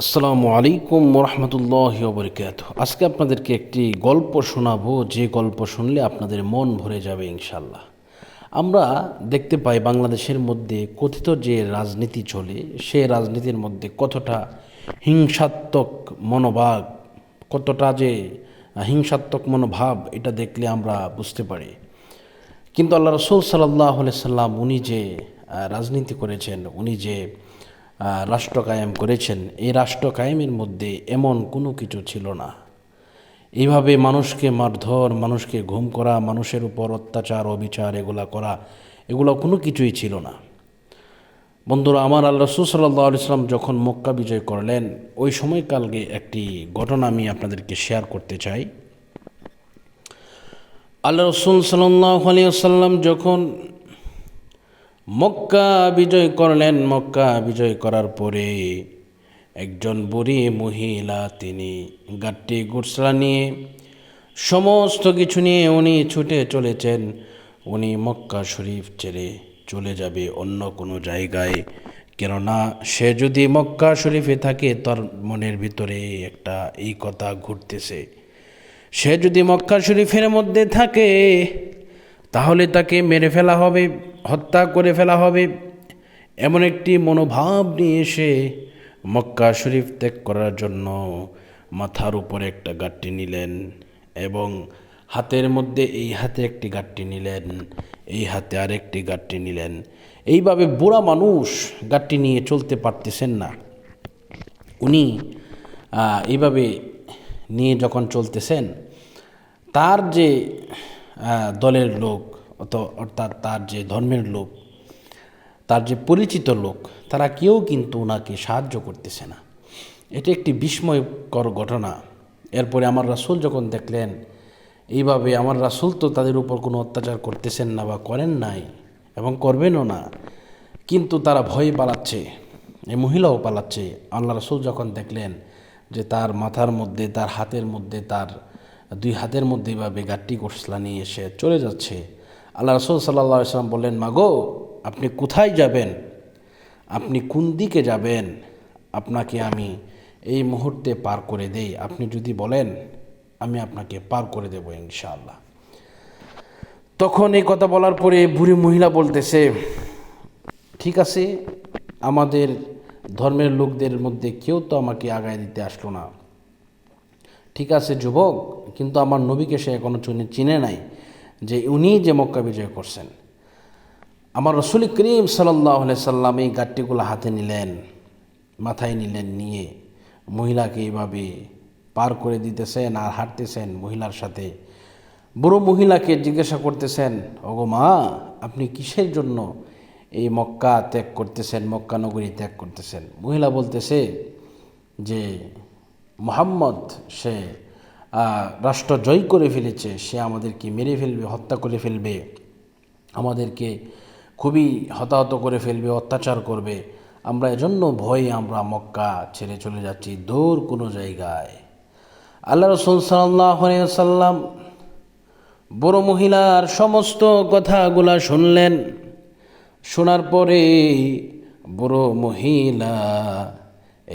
আসসালামু আলাইকুম রহমতুল্লাহ বরকাত আজকে আপনাদেরকে একটি গল্প শোনাবো, যে গল্প শুনলে আপনাদের মন ভরে যাবে ইনশাল্লাহ আমরা দেখতে পাই বাংলাদেশের মধ্যে কথিত যে রাজনীতি চলে, সে রাজনীতির মধ্যে কতটা হিংসাত্মক মনোভাব, কতটা যে হিংসাত্মক মনোভাব, এটা দেখলে আমরা বুঝতে পারি। কিন্তু আল্লাহ রসুল সাল্লাহ সাল্লাম উনি যে রাজনীতি করেছেন, উনি যে রাষ্ট্র কায়েম করেছেন, এই রাষ্ট্র কায়েমের মধ্যে এমন কোনো কিছু ছিল না। এইভাবে মানুষকে মারধর, মানুষকে ঘুম করা, মানুষের উপর অত্যাচার, অবিচার এগুলা করা, এগুলো কোনো কিছুই ছিল না। বন্ধুরা, আমার আল্লাহ রসুল ইসলাম যখন মক্কা বিজয় করলেন, ওই সময়কালকে একটি ঘটনা আমি আপনাদেরকে শেয়ার করতে চাই। আল্লাহ রসুল সাল্লাহ আলিয়াল্লাম যখন মক্কা বিজয় করলেন, মক্কা বিজয় করার পরে একজন বুড়ি মহিলা তিনি গাট্টি গুটসলা নিয়ে সমস্ত কিছু নিয়ে উনি ছুটে চলেছেন। উনি মক্কা শরীফ ছেড়ে চলে যাবে অন্য কোনো জায়গায়। কেননা সে যদি মক্কা শরীফে থাকে, তার মনের ভিতরে একটা এই কথা ঘুরতেছে। সে যদি মক্কা শরীফের মধ্যে থাকে, তাহলে তাকে মেরে ফেলা হবে। হত্যা করে ফেলা হবে। এমন একটি মনোভাব নিয়ে এসে মক্কা শরীফ ত্যাগ করার জন্য মাথার উপরে একটা গাঁটটি নিলেন এবং হাতের মধ্যে এই হাতে একটি গাঁটটি নিলেন, এই হাতে আরেকটি গাঁটটি নিলেন। এইভাবে বুড়া মানুষ গাঁটটি নিয়ে চলতে পারতেছেন না। উনি এইভাবে নিয়ে যখন চলতেছেন, তার যে দলের লোক অর্থাৎ তার যে ধর্মের লোক, তার যে পরিচিত লোক, তারা কেউ কিন্তু ওনাকে সাহায্য করতেছে না। এটা একটি বিস্ময়কর ঘটনা। এরপরে আমার রাসুল যখন দেখলেন, এইভাবে আমার রাসূল তো তাদের উপর কোনো অত্যাচার করতেছেন না বা করেন নাই এবং করবেনও না, কিন্তু তারা ভয়ে পালাচ্ছে, এই মহিলাও পালাচ্ছে। আল্লাহ রাসুল যখন দেখলেন যে তার মাথার মধ্যে, তার হাতের মধ্যে, তার দুই হাতের মধ্যে এভাবে গাট্টি গোসলা নিয়ে এসে চলে যাচ্ছে আল্লাহ রসুল সাল্লাহ সাল্লাম বললেন, মাগো, আপনি কোথায় যাবেন? আপনি কোন দিকে যাবেন? আপনাকে আমি এই মুহূর্তে পার করে দেই। আপনি যদি বলেন, আমি আপনাকে পার করে দেবো ইনশাআল্লাহ। তখন এই কথা বলার পরে বুড়ি মহিলা বলতেছে, ঠিক আছে, আমাদের ধর্মের লোকদের মধ্যে কেউ তো আমাকে আগায় দিতে আসলো না। ঠিক আছে, যুবক, কিন্তু আমার নবীকে সে এখনও চিনে চিনে নাই। যে উনি যে মক্কা বিজয় করছেন। আমার রসুল করিম সাল্লাহ সাল্লাম এই গাট্টিগুলো হাতে নিলেন, মাথায় নিলেন, নিয়ে মহিলাকে এইভাবে পার করে দিতেছেন আর হাঁটতেছেন মহিলার সাথে। বুড়ো মহিলাকে জিজ্ঞাসা করতেছেন, ওগো মা, আপনি কিসের জন্য এই মক্কা ত্যাগ করতেছেন, মক্কা নগরী ত্যাগ করতেছেন? মহিলা বলতেছে যে, মোহাম্মদ, সে রাষ্ট্র জয় করে ফেলেছে, সে আমাদেরকে মেরে ফেলবে, হত্যা করে ফেলবে, আমাদেরকে খুবই হতাহত করে ফেলবে, অত্যাচার করবে। আমরা এজন্য ভয়ে আমরা মক্কা ছেড়ে চলে যাচ্ছি, দূর কোনো জায়গায়। আল্লাহ রসুল সাল্লাম বড় মহিলার সমস্ত কথাগুলা শুনলেন। শোনার পরে বড় মহিলা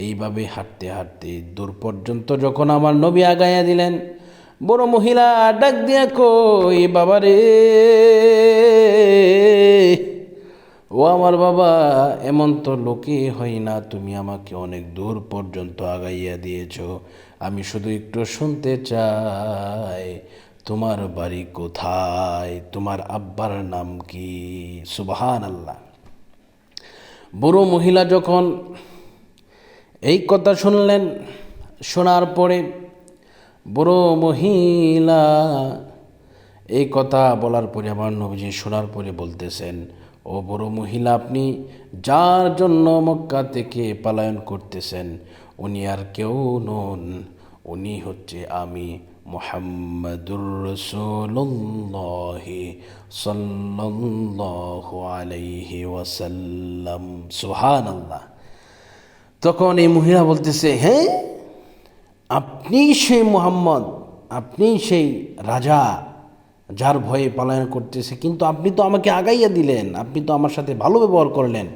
এইভাবে হাঁটতে হাঁটতে দূর পর্যন্ত যখন আমার নবী আগাইয়া দিলেন, বড় মহিলা ডাক দিয়া কই বাবারে, ও আমার বাবা, এমন তো লোকে হয় না, তুমি আমাকে অনেক দূর পর্যন্ত আগাইয়া দিয়েছ। আমি শুধু একটু শুনতে চাই, তোমার বাড়ি কোথায়? তোমার আব্বার নাম কি? সুবহান আল্লাহ বুড়ো মহিলা যখন এই কথা শুনলেন, শোনার পরে, বুড়ো মহিলা। এই কথা বলার পরে আমার নবীজি শোনার পরে বলতেছেন, ও বড় মহিলা, আপনি যার জন্য মক্কা থেকে পলায়ন করতেছেন, উনি আর কেউ নন। উনি হচ্ছে আমি, মোহাম্মদুর রসুল্লাহি সাল্লাল্লাহু আলাইহি ওয়াসাল্লাম। সুহান আল্লাহ তখন এই মহিলা বলতেছে হ্যাঁ আপনি সেই মোহাম্মদ, আপনি সেই রাজা যার ভয়ে পলায়ন করতেছে, কিন্তু আপনি তো আমাকে আগাইয়া দিলেন, আপনি তো আমার সাথে ভালো ব্যবহার করলেন,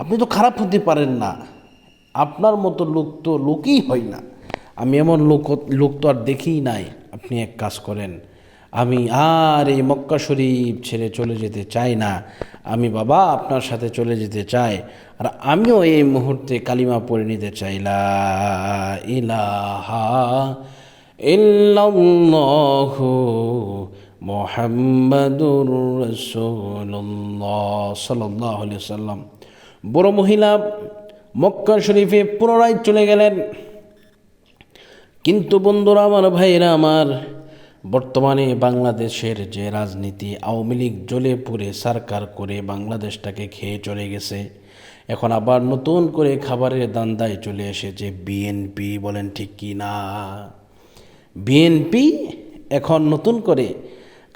আপনি তো খারাপ হতে পারেন না, আপনার মতো লোক তো লোকই হয় না, আমি এমন লোক লোক তো আর দেখিই নাই, আপনি এক কাজ করেন আমি আর এই মক্কা শরীফ ছেড়ে চলে যেতে চাই না। আমি বাবা আপনার সাথে চলে যেতে চাই। আর আমিও এই মুহূর্তে কালিমা পড়ে নিতে চাই। লা ইলাহা ইল্লাল্লাহু মোহাম্মদুর সাল্লাম বড় মহিলা মক্কা শরীফে পুনরায় চলে গেলেন। কিন্তু বন্ধুরা, আমার ভাইয়েরা, আমার বর্তমানে বাংলাদেশের যে রাজনীতি আওয়ামী লীগ জ্বলে পুড়ে সরকার করে বাংলাদেশটাকে খেয়ে চলে গেছে, এখন আবার নতুন করে খাবারের দান্দায় চলে এসেছে বিএনপি বলেন ঠিক কি না? বিএনপি এখন নতুন করে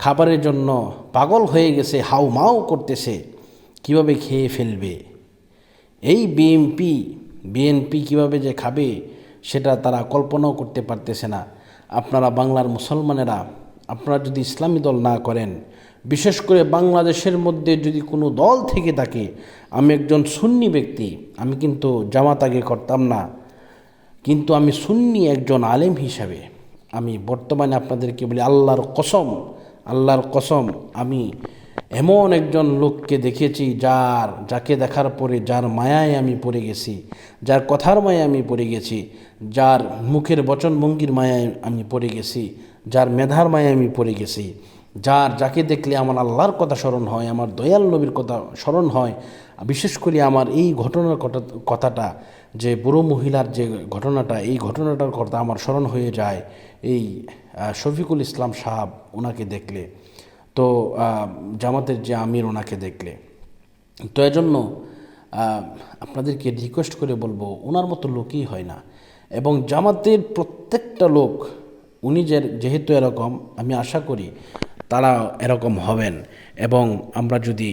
খাবারের জন্য পাগল হয়ে গেছে, হাউ মাউ করতেছে, কীভাবে খেয়ে ফেলবে? এই বিএনপি বিএনপি কীভাবে যে খাবে, সেটা তারা কল্পনাও করতে পারতেছে না। আপনারা বাংলার মুসলমানেরা, আপনারা যদি ইসলামী দল না করেন, বিশেষ করে বাংলাদেশের মধ্যে যদি কোনো দল থেকে থাকে, আমি একজন সুন্নি ব্যক্তি, আমি কিন্তু জামাত আগে করতাম না, কিন্তু আমি সুন্নি একজন আলেম হিসাবে, আমি বর্তমানে আপনাদেরকে বলি আল্লাহর কসম আল্লাহর কসম, আমি এমন একজন লোককে দেখেছি যার, যাকে দেখার পরে যার মায়ায় আমি পড়ে গেছি, যার কথার মায়ায় আমি পড়ে গেছি, যার মুখের বচনভঙ্গির মায়ায় আমি পড়ে গেছি, যার মেধার মায়ায় আমি পড়ে গেছি, যার যাকে দেখলে আমার আল্লাহর কথা স্মরণ হয়, আমার দয়াল নবীর কথা স্মরণ হয়, বিশেষ করে আমার এই ঘটনার কথাটা যে বুড়ো মহিলার যে ঘটনাটা, এই ঘটনাটার কথা আমার স্মরণ হয়ে যায়, এই শফিকুল ইসলাম সাহাব ওনাকে দেখলে। তো জামাতের যে আমির ওনাকে দেখলে। তো এজন্য আপনাদেরকে রিকোয়েস্ট করে বলব, ওনার মতো লোকই হয় না। এবং জামাতের প্রত্যেকটা লোক, উনি যে, যেহেতু এরকম, আমি আশা করি তারা এরকম হবেন। এবং আমরা যদি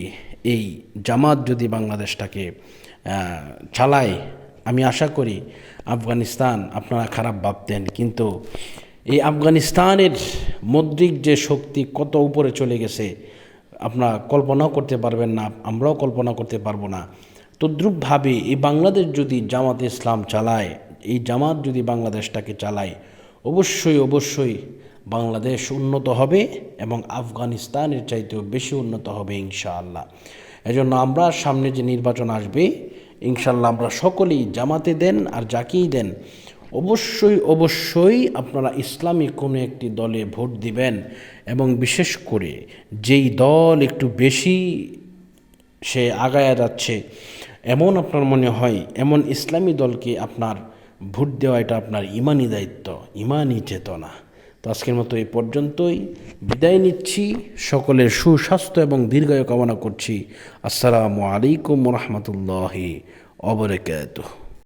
এই জামাত যদি বাংলাদেশটাকে চালাই আমি আশা করি আফগানিস্তান আপনারা খারাপ ভাবতেন। কিন্তু এই আফগানিস্তানের মৌদ্রিক যে শক্তি কত উপরে চলে গেছে, আপনারা কল্পনাও করতে পারবেন না, আমরাও কল্পনা করতে পারব না। তদ্রুপভাবে এই বাংলাদেশ যদি জামাত ইসলাম চালায়, এই জামাত যদি বাংলাদেশটাকে চালায়, অবশ্যই অবশ্যই বাংলাদেশ উন্নত হবে এবং আফগানিস্তানের চাইতেও বেশি উন্নত হবে ইনশাআল্লাহ। এজন্য আমরা সামনে যে নির্বাচন আসবে ইনশাল্লাহ আমরা সকলেই জামাতে দেন আর যাকেই দেন। অবশ্যই অবশ্যই আপনারা ইসলামী কোনো একটি দলে ভোট দিবেন এবং বিশেষ করে যেই দল একটু বেশি সে আগায়া যাচ্ছে, এমন আপনার মনে হয়, এমন ইসলামী দলকে আপনার ভোট দেওয়া এটা আপনার ইমানই দায়িত্ব, ইমানই চেতনা। তো আজকের মতো এই পর্যন্তই। বিদায় নিচ্ছি। সকলের সুস্বাস্থ্য এবং দীর্ঘায়ু কামনা করছি। আসসালামু আলাইকুম রহমতুল্লাহি অবরেকাত